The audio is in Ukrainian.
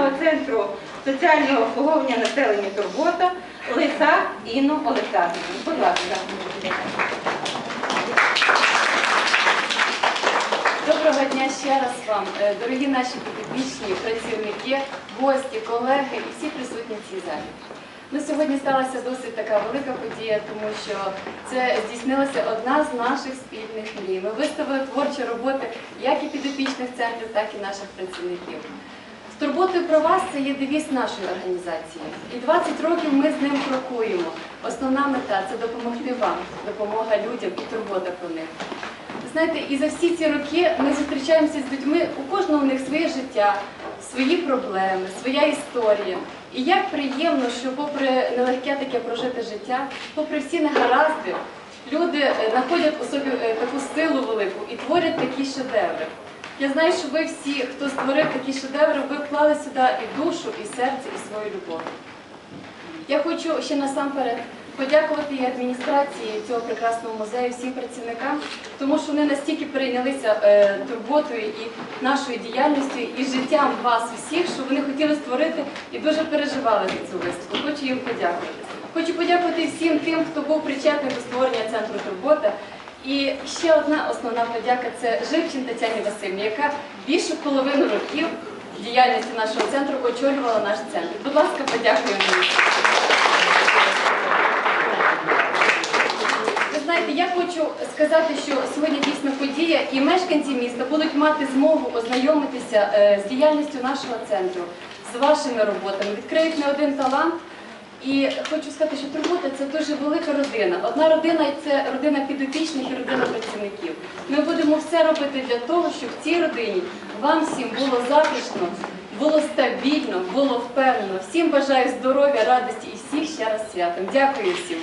територіального центру соціального обслуговування населення Турбота Лиса Інну Олександрівну. Будь ласка. Доброго дня ще раз вам, е, дорогі наші підопічні, працівники, гості, колеги і всі присутні в цій залі. Ну, сьогодні сталася досить така велика подія, тому що це здійснилася одна з наших спільних мрій. Ми виставили творчі роботи як і підопічних центрів, так і наших працівників. Турботою про вас це є девіз нашої організації. І 20 років ми з ним крокуємо. Основна мета це допомогти вам, допомога людям і турбота про них. Знаєте, і за всі ці роки ми зустрічаємося з людьми, у кожного у них своє життя, свої проблеми, своя історія. І як приємно, що попри нелегке таке прожите життя, попри всі негаразди, люди е, знаходять у собі е, таку силу велику і творять такі шедеври. Я знаю, що ви всі, хто створив такі шедеври, ви вклали сюди і душу, і серце, і свою любов. Я хочу ще насамперед подякувати і адміністрації цього прекрасного музею, всім працівникам, тому що вони настільки перейнялися е, турботою і нашою діяльністю, і життям вас всіх, що вони хотіли створити і дуже переживали за цю виставку. Хочу їм подякувати. Хочу подякувати всім тим, хто був причетний до створення центру турбота. І ще одна основна подяка це Живчин Тетяні Васильівні, яка більше половину років діяльності нашого центру очолювала наш центр. Будь ласка, подякуємо. Ви знаєте, я хочу сказати, що сьогодні дійсно подія, і мешканці міста будуть мати змогу ознайомитися е, з діяльністю нашого центру, з вашими роботами, відкриють не один талант. І хочу сказати, що турбота це дуже велика родина. Одна родина це родина підопічних і родина працівників. Ми будемо все робити для того, щоб в цій родині вам всім було затишно, було стабільно, було впевнено. Всім бажаю здоров'я, радості і всіх ще раз святом. Дякую всім.